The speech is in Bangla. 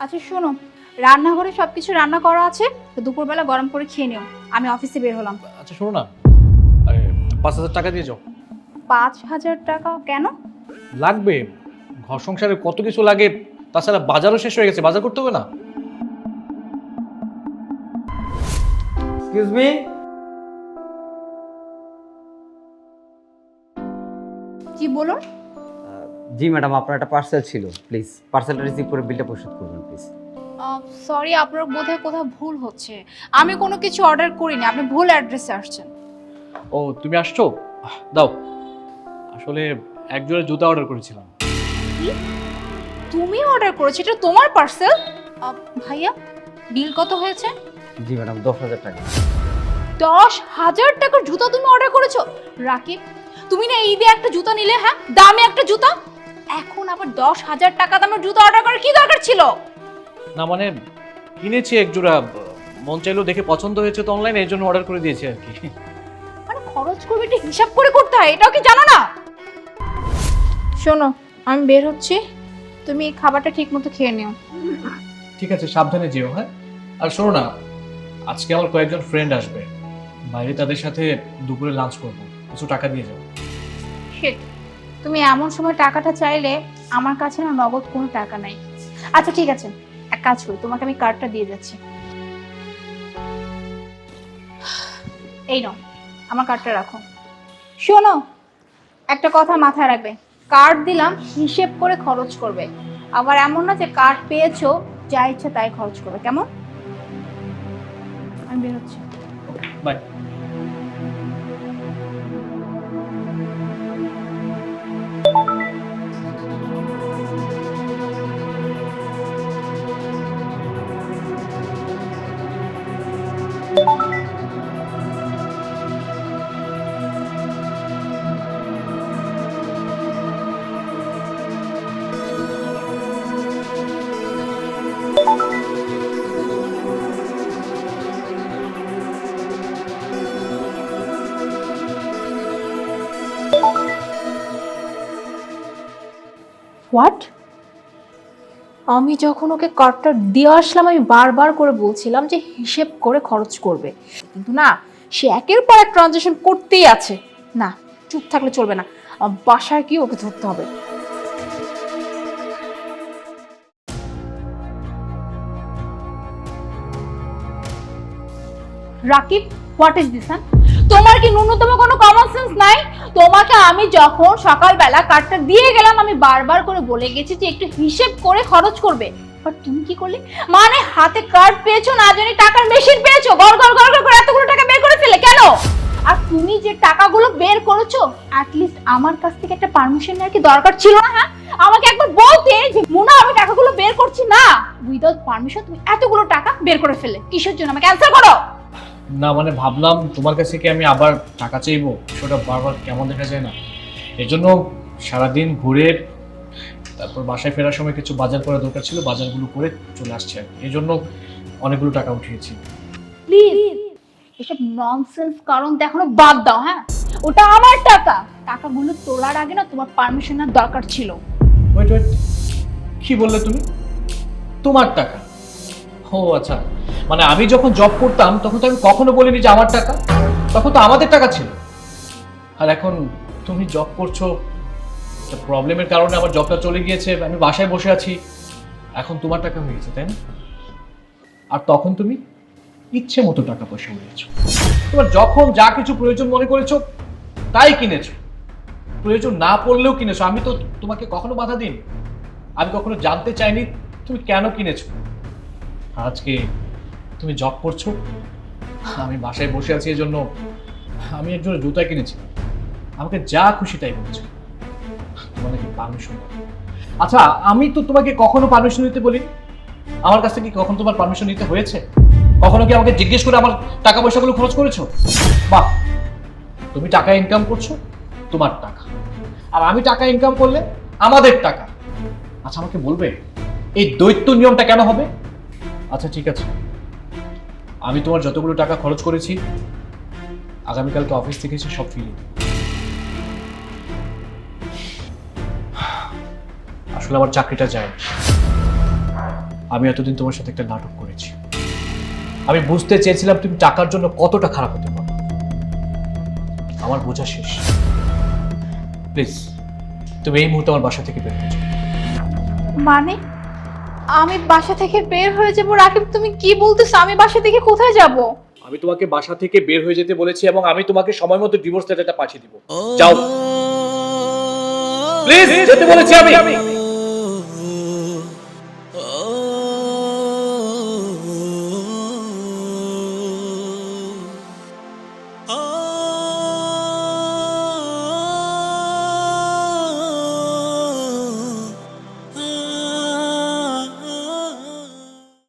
আচ্ছা শোনো। রান্নাঘরে সব কিছু রান্না করা আছে তো দুপুরবেলা গরম করে খেয়ে নিও। আমি অফিসে বের হলাম। আচ্ছা শোনো না। আরে পাঁচ হাজার টাকা দিয়ে যাও। পাঁচ হাজার টাকা কেন? লাগবে। ঘর সংসারে কত কিছু লাগে তাছাড়া বাজারও শেষ হয়ে গেছে বাজার করতে হবে না? এক্সকিউজ মি জি বলুন। জি ম্যাডাম আপনার একটা পার্সেল ছিল প্লিজ পার্সেলটা রিসিভ করে বিলটা পরিশোধ প্লিজ সরি আপনার বোধহয় কোথাও ভুল হচ্ছে। আমি কোনো কিছু অর্ডার করিনি আপনি ভুল অ্যাড্রেসে আসছেন। ও তুমি আসছো? দাও। আসলে এক জোড়া জুতা অর্ডার করেছিলাম। তুমি অর্ডার করেছ? এটা তোমার পার্সেল ভাইয়া বিল কত হয়েছে? জি ম্যাডাম দশ হাজার টাকা। দশ হাজার টাকার জুতা তুমি অর্ডার করেছ? রাকিব তুমি না ঈদে একটা জুতা নিলে হ্যাঁ? দামে একটা জুতা? এখন আবার দশ হাজার টাকা দামের জুতা অর্ডার করার কি দরকার ছিল? না মানে কিনেছি এক জোড়া মন চাইলেও দেখে পছন্দ হয়েছে তো অনলাইনে এই জন্য অর্ডার করে দিয়েছি আর কি। মানে খরচ করবে এটা হিসাব করে করতে হয় এটাও কি জানো না? শোনো আমি বের হচ্ছি তুমি এই খাবারটা ঠিক মতো খেয়ে নিও। ঠিক আছে সাবধানে যেও হ্যাঁ? আর শোনো না আজকে আমার কয়েকজন ফ্রেন্ড আসবে বাইরে তাদের সাথে দুপুরে লাঞ্চ করব কিছু টাকা দিয়ে যাব Shit, তুমি এমন সময় টাকাটা চাইলে আমার কাছে না নগদ কোনো টাকা নাই। আচ্ছা ঠিক আছে। এক কাজ করি, তোমাকে আমি কার্ডটা দিয়ে যাচ্ছি। এই নাও, আমার কার্ডটা রাখো। শোনো, একটা কথা মাথায় রাখবে কার্ড দিলাম, হিসেব করে খরচ করবে। আবার এমন না যে কার্ড পেয়েছ, যা ইচ্ছা তাই খরচ করবে, কেমন? আমি বেরোচ্ছি। বাই হোয়াট আমি যখন ওকে কার্ডটা দিয়ে আসলাম, আমি বারবার করে বলছিলাম যে হিসেব করে খরচ করবে। কিন্তু না, সে একের পর এক ট্রানজাকশন করতেই আছে। না, চুপ থাকলে চলবে না। বাসায় গিয়ে ওকে ধরতে হবে। রাকিব হোয়াট ইজ দিস তোমার কি ন্যূনতম কোনো কমন সেন্স নাই? তোমাকে আমি যখন সকালবেলা কার্ডটা দিয়ে গেলাম, আমি বারবার করে বলে গেছি যে একটু হিসেব করে খরচ করবে। বাট তুমি কি করলে? মানে হাতে কার্ড পেয়েছ না জানি টাকার মেশিন পেয়েছ? গড় গড় গড় গড় করে এতগুলো টাকা বের করে ফেলে কেন? আর তুমি যে টাকাগুলো বের করেছ লিস্ট আমার কাছ থেকে একটা পারমিশন নেওয়ার কি দরকার ছিল না হ্যাঁ? আমাকে একবার বলতে যে, মুনা, আমি টাকাগুলো বের করছি না। উইদাউট পারমিশন তুমি এতগুলো টাকা বের করে ফেলে কিসের জন্য আমাকে অ্যান্সার করো? না মানে ভাবলাম তোমার কাছে কি আমি আবার টাকা চাইব? সেটা বারবার কেমন দেখা যায় না। এই জন্য সারাদিন ঘুরে তারপর বাসায় ফেরার সময় কিছু বাজার করা দরকার ছিল বাজারগুলো করে চলে আসছে আর। এই জন্য অনেকগুলো টাকা উঠিয়েছি। প্লিজ এসব ননসেন্স কারণ দেখানো বাদ দাও হ্যাঁ? ওটা আমার টাকা। টাকাগুলো তোলার আগে না তোমার পারমিশনের দরকার ছিল। ওয়েট ওয়েট কি বললে তুমি? তোমার টাকা। ও আচ্ছা। মানে আমি যখন জব করতাম, তখন তো আমি কখনো বলিনি যে আমার টাকা। তখন তো আমাদের টাকা ছিল। আর এখন তুমি জব করছ প্রবলেমের কারণে আমার জবটা চলে গিয়েছে, আমি বাসায় বসে আছি। এখন তোমার টাকা হয়ে গেছে, তাই না? আর তখন তুমি ইচ্ছে মতো টাকা পয়সা নিয়েছো তোমার যখন যা কিছু প্রয়োজন মনে করেছ, তাই কিনেছো। প্রয়োজন না পড়লেও কিনেছো। আমি তো তোমাকে কখনো বাধা দিন আমি কখনো জানতে চাইনি তুমি কেন কিনেছো। আজকে তুমি জব করছ? আমি বাসায় বসে আছি এজন্য আমি একজন জুতা কিনেছি। আমাকে যা খুশি তাই বলেছ। তোমার নাকি পারমিশন আচ্ছা আমি তো তোমাকে কখনো পারমিশন নিতে বলি আমার কাছ থেকে কখনো তোমার পারমিশন নিতে হয়েছে? কখনো কি আমাকে জিজ্ঞেস করে আমার টাকা পয়সাগুলো খরচ করেছ? বাহ! তুমি টাকা ইনকাম করছ, তোমার টাকা। আর আমি টাকা ইনকাম করলে আমাদের টাকা। আচ্ছা আমাকে বলবে, এই দৈত্য নিয়মটা কেন হবে? আচ্ছা ঠিক আছে। আমি তোমার যতগুলো টাকা খরচ করেছি, আগামীকালকে অফিস থেকে সব ফিরিয়ে আসলে আমার চাকরিটা যায় আমি এতদিন তোমার সাথে একটা নাটক করেছি। আমি বুঝতে চেয়েছিলাম তুমি টাকার জন্য কতটা খারাপ হতে পারো। আমার বোঝা শেষ। প্লিজ, তুমি এই মুহূর্তে আমার বাসা থেকে বের হয়ে মানে? আমি বাসা থেকে বের হয়ে যাব। রাকিব তুমি কি বলতেছো? আমি বাসা থেকে কোথায় যাব? আমি তোমাকে বাসা থেকে বের হয়ে যেতে বলেছি এবং আমি তোমাকে সময় মতো ডিভোর্স লেটারটা পাঠিয়ে দিব। যাও। প্লিজ যেতে বলেছি আমি।